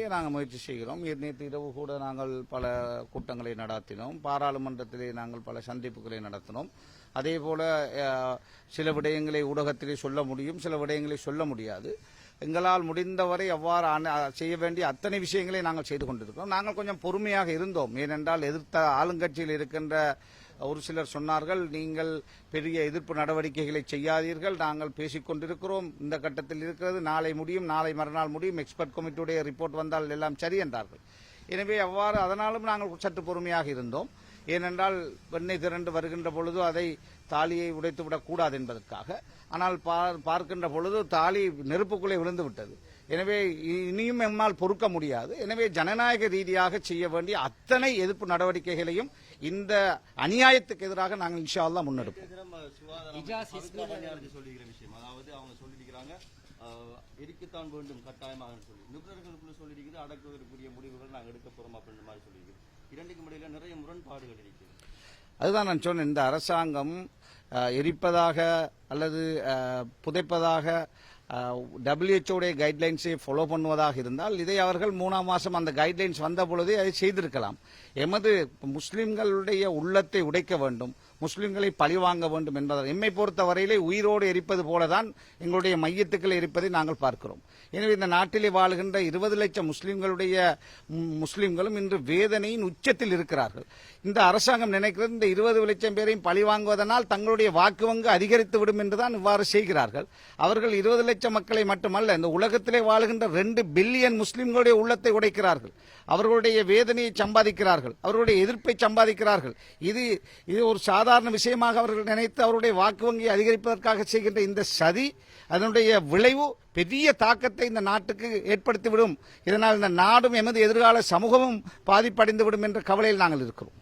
நாங்கள் முயற்சி செய்கிறோம். நேற்று இரவு கூட நாங்கள் பல கூட்டங்களை நடத்தினோம். பாராளுமன்றத்திலே நாங்கள் பல சந்திப்புகளை நடத்தினோம். அதே போல சில விடயங்களை ஊடகத்திலே சொல்ல முடியும். சில விடயங்களை சொல்ல முடியாது. எங்களால் முடிந்தவரை எவ்வாறு செய்ய வேண்டிய அத்தனை விஷயங்களை நாங்கள் செய்து கொண்டிருக்கிறோம். நாங்கள் கொஞ்சம் பொறுமையாக இருந்தோம். ஏனென்றால் எதிர்த்த ஆளுங்கட்சியில் இருக்கின்ற ஒரு சிலர் சொன்னார்கள் நீங்கள் பெரிய எதிர்ப்பு நடவடிக்கைகளை செய்யாதீர்கள். நாங்கள் பேசிக் கொண்டிருக்கிறோம். இந்த கட்டத்தில் இருக்கிறது. நாளை முடியும். நாளை மறுநாள் முடியும். எக்ஸ்பர்ட் கமிட்டியுடைய ரிப்போர்ட் வந்தால் எல்லாம் சரி என்றார்கள். எனவே அவ்வாறு அதனாலும் நாங்கள் சற்று பொறுமையாக இருந்தோம். ஏனென்றால் வெண்ணெய் திரண்டு வருகின்ற பொழுது அதை தாலியை உடைத்து விடக்கூடாது என்பதற்காக. ஆனால் பார்- பார்க்கின்ற பொழுது தாலி நெருப்புக்குள்ளே விழுந்து விட்டது. எனவே இனியும் எம்மால் பொறுக்க முடியாது. எனவே ஜனநாயக ரீதியாக செய்ய வேண்டிய அத்தனை எதிர்ப்பு நடவடிக்கைகளையும் இந்த அநியாயத்துக்கு எதிராக நாங்கள் இன்ஷா அல்லாஹ் முன்னெடுப்போம் அதாவது அவங்க சொல்லியிருக்கிறாங்க அஹ், எரிக்கத்தான் வேண்டும் கட்டாயமாக சொல்லி நிபுணர்களுக்குள்ள சொல்லியிருக்கிறது அடக்குவதற்குரிய முடிவுகள் நாங்கள் எடுக்க போறோம் அப்படின்ற மாதிரி சொல்லியிருக்கு இரண்டுக்கும் இடையில நிறைய முரண்பாடுகள் இருக்கிறது அதுதான் நான் சொன்னேன் இந்த அரசாங்கம் எரிப்பதாக அல்லது புதைப்பதாக டபிள்யூஹெச்ஓடைய கைட்லைன்ஸை ஃபாலோ பண்ணுவதாக இருந்தால் இதை அவர்கள் மூணாம் மாதம் அந்த கைட்லைன்ஸ் வந்த பொழுதே அதை செய்திருக்கலாம். எமது முஸ்லிம்களுடைய உள்ளத்தை உடைக்க வேண்டும். முஸ்லிம்களை பழிவாங்க வேண்டும் என்பதால் எம்மை பொறுத்தவரையிலே உயிரோடு எரிப்பது போலதான் எங்களுடைய மையத்துக்கள் எரிப்பதை நாங்கள் பார்க்கிறோம். எனவே இந்த நாட்டிலே வாழுகின்ற இருபது லட்சம் முஸ்லிம்களுடைய முஸ்லிம்களும் இன்று வேதனையின் உச்சத்தில் இருக்கிறார்கள். இந்த அரசாங்கம் நினைக்கிறது இந்த இருபது லட்சம் பேரையும் பழிவாங்குவதனால் தங்களுடைய வாக்கு வங்கு அதிகரித்து விடும் என்றுதான் இவ்வாறு செய்கிறார்கள். அவர்கள் இருபது லட்சம் மக்களை மட்டுமல்ல இந்த உலகத்திலே வாழுகின்ற ரெண்டு பில்லியன் முஸ்லிம்களுடைய உள்ளத்தை உடைக்கிறார்கள். அவர்களுடைய வேதனையை சம்பாதிக்கிறார்கள். அவர்களுடைய எதிர்ப்பை சம்பாதிக்கிறார்கள். இது இது ஒரு சாதாரண சாதாரண விஷயமாக அவர்கள் நினைத்து அவருடைய வாக்கு வங்கியை அதிகரிப்பதற்காக செய்கின்ற இந்த சதி அதனுடைய விளைவு பெரிய தாக்கத்தை இந்த நாட்டுக்கு ஏற்படுத்திவிடும். இதனால் இந்த நாடும் எமது எதிர்கால சமூகமும் பாதிப்படைந்துவிடும் என்ற கவலையில் நாங்கள் இருக்கிறோம்.